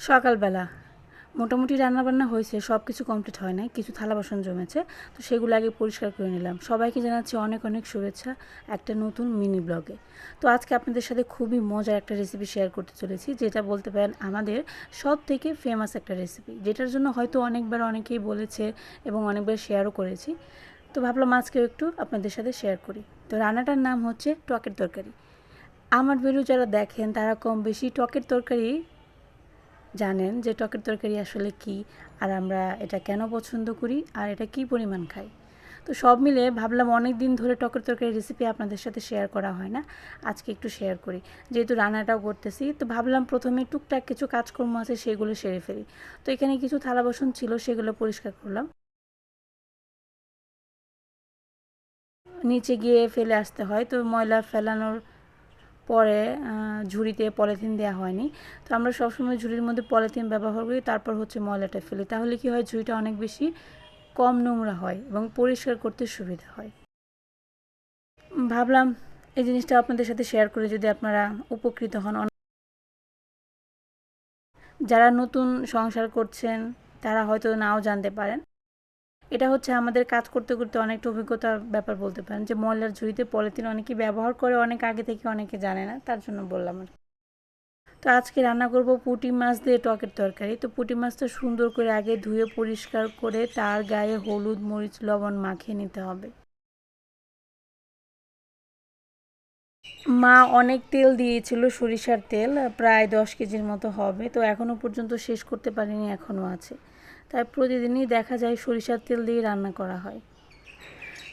সকালবেলা। মোটামুটি রান্নাবান্না হয়েছে সব কিছু কমপ্লিট হয় নাই, কিছু থালা বাসন জমেছে, তো সেগুলো আগে পরিষ্কার করে নিলাম। সবাইকে জানাচ্ছি অনেক অনেক শুভেচ্ছা একটা নতুন মিনি ব্লগে। তো আজকে আপনাদের সাথে খুবই মজার একটা রেসিপি শেয়ার করতে চলেছি, যেটা বলতে পারেন আমাদের সব থেকে ফেমাস একটা রেসিপি যেটার জন্য হয়তো অনেকবার অনেকেই বলেছে এবং অনেকবার শেয়ারও করেছি। তো ভাবলাম আজকেও একটু আপনাদের সাথে শেয়ার করি। তো রান্নাটার নাম হচ্ছে টকের তরকারি। আমার ভিডিও যারা দেখেন তারা কম বেশি টকের তরকারি জানেন যে টকের তরকারি আসলে কি, আর আমরা এটা কেন পছন্দ করি, আর এটা কি পরিমাণ খাই। তো সব মিলে ভাবলাম অনেক দিন ধরে টকের তরকারি রেসিপি আপনাদের সাথে শেয়ার করা হয় না, আজকে একটু শেয়ার করি। যেহেতু রান্নাটাও করতেছি, তো ভাবলাম প্রথমে টুকটাক কিছু কাজকর্ম আছে সেগুলো সেরে ফেলি। তো এখানে কিছু থালা বাসন ছিল, সেগুলো পরিষ্কার করলাম। নিচে গিয়ে ফেলে আসতে হয়, তো ময়লা ফেলানোর পরে ঝুড়িতে পলিথিন দেওয়া হয়নি। তো আমরা সবসময় ঝুড়ির মধ্যে পলিথিন ব্যবহার করি, তারপর হচ্ছে ময়লাটা ফেলি। তাহলে কি হয়, ঝুড়িটা অনেক বেশি কম নোংরা হয় এবং পরিষ্কার করতে সুবিধা হয়। ভাবলাম এই জিনিসটা আপনাদের সাথে শেয়ার করে যদি আপনারা উপকৃত হন। যারা নতুন সংসার করছেন, তারা হয়তো নাও জানতে পারেন। এটা হচ্ছে আমাদের কাজ করতে করতে অনেকটা অভিজ্ঞতার ব্যাপার বলতে পারেন যে ময়লার ঝুড়িতে পলিথিন অনেকে ব্যবহার করে, অনেক আগে থেকে অনেকে জানে না, তার জন্য বললাম আর তো আজকে রান্না করব পুটি মাছ দিয়ে টকের তরকারি। তো পুঁটি মাছটা সুন্দর করে আগে ধুয়ে পরিষ্কার করে তার গায়ে হলুদ, মরিচ, লবণ মাখিয়ে নিতে হবে। মা অনেক তেল দিয়েছিল সরিষার তেল, প্রায় দশ কেজির মতো হবে, তো এখনও পর্যন্ত শেষ করতে পারিনি এখনও আছে। তাই প্রতিদিনই দেখা যায় সরিষার তেল দিয়ে রান্না করা হয়।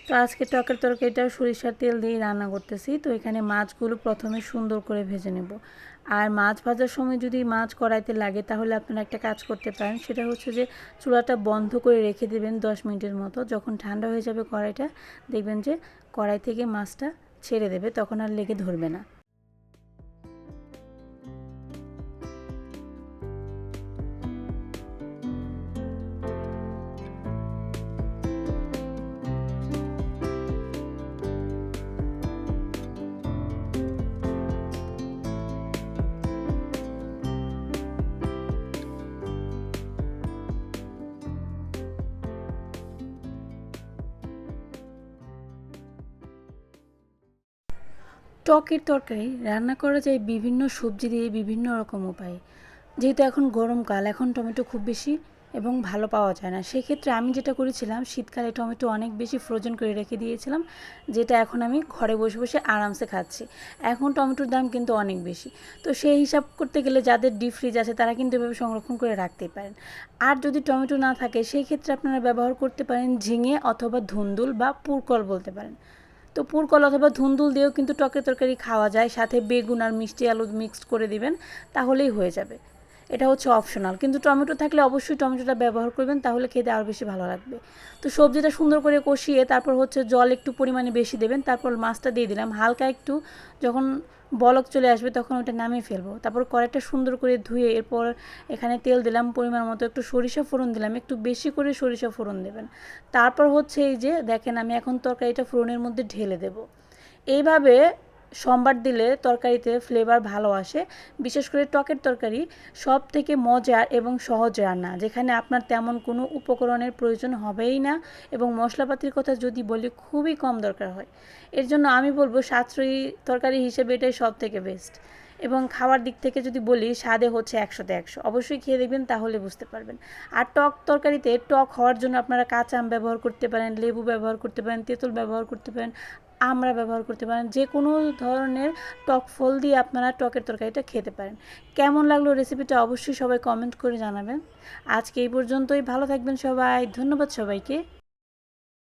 তো আজকে টকের তরকারিটাও সরিষার তেল দিয়ে রান্না করতেছি, তো এখানে মাছগুলো প্রথমে সুন্দর করে ভেজে নেব। আর মাছ ভাজার সময় যদি মাছ কড়াইতে লাগে, তাহলে আপনারা একটা কাজ করতে পারেন, সেটা হচ্ছে যে চুলাটা বন্ধ করে রেখে দেবেন দশ মিনিটের মতো। যখন ঠান্ডা হয়ে যাবে কড়াইটা, দেখবেন যে কড়াই থেকে মাছটা ছেড়ে দেবে তখন আর লেগে ধরবে না। টকের তরকারি, রান্না করা যায় বিভিন্ন সবজি দিয়ে বিভিন্ন রকম উপায়ে। যেহেতু এখন গরমকাল, এখন টমেটো খুব বেশি এবং ভালো পাওয়া যায় না। সেক্ষেত্রে আমি যেটা করেছিলাম, শীতকালে টমেটো অনেক বেশি ফ্রোজেন করে রেখে দিয়েছিলাম, যেটা এখন আমি ঘরে বসে বসে আরামসে খাচ্ছি। এখন টমেটোর দাম কিন্তু অনেক বেশি। তো সেই হিসাব করতে গেলে যাদের ডিপ ফ্রিজ আছে, তারা কিন্তু এভাবে সংরক্ষণ করে রাখতেই পারেন। আর যদি টমেটো না থাকে সেই ক্ষেত্রে আপনারা ব্যবহার করতে পারেন ঝিঙে অথবা ধুন্দুল বা পুরকল বলতে পারেন। তো পুরকল অথবা ধুন্দুল দিয়েও কিন্তু টকের তরকারি খাওয়া যায়। সাথে বেগুন আর মিষ্টি আলু মিক্সড করে দিবেন, তাহলেই হয়ে যাবে। এটা হচ্ছে অপশনাল কিন্তু টমেটো থাকলে অবশ্যই টমেটোটা ব্যবহার করবেন, তাহলে খেতে আরও বেশি ভালো লাগবে। তো সবজিটা সুন্দর করে কষিয়ে তারপর হচ্ছে জল একটু পরিমাণে বেশি দেবেন, তারপর মাছটা দিয়ে দিলাম। হালকা একটু যখন বলক চলে আসবে তখন ওটা নামিয়ে ফেলব। তারপর কড়াইটা সুন্দর করে ধুয়ে এরপর এখানে তেল দিলাম পরিমাণ মতো, একটু সরিষা ফোড়ন দিলাম, একটু বেশি করে সরিষা ফোড়ন দেবেন। তারপর হচ্ছে এই যে, দেখেন আমি এখন তরকারিটা ফোড়নের মধ্যে ঢেলে দেব। এইভাবে সম্বার দিলে তরকারিতে ফ্লেভার ভালো আসে। বিশেষ করে টকের তরকারি সব থেকে মজার এবং সহজ রান্না, যেখানে আপনার তেমন কোনো উপকরণের প্রয়োজন হবেই না এবং মশলাপাতির কথা যদি বলি খুবই কম দরকার হয়। এর জন্য আমি বলব সাশ্রয়ী তরকারি হিসেবে এটাই সব থেকে বেস্ট এবং খাওয়ার দিক থেকে যদি বলি স্বাদে হচ্ছে একশোতে একশো। অবশ্যই খেয়ে দেখবেন, তাহলে বুঝতে পারবেন। আর টক তরকারিতে টক হওয়ার জন্য আপনারা কাঁচা আম ব্যবহার করতে পারেন, লেবু ব্যবহার করতে পারেন, তেঁতুল ব্যবহার করতে পারেন আমরা ব্যবহার করতে পারেন। যে কোনো ধরনের টক ফল দিয়ে আপনারা টকের তরকারিটা খেতে পারেন। কেমন লাগল রেসিপিটা অবশ্যই সবাই কমেন্ট করে জানাবেন। আজকে এই পর্যন্তই। ভালো থাকবেন সবাই। ধন্যবাদ সবাইকে।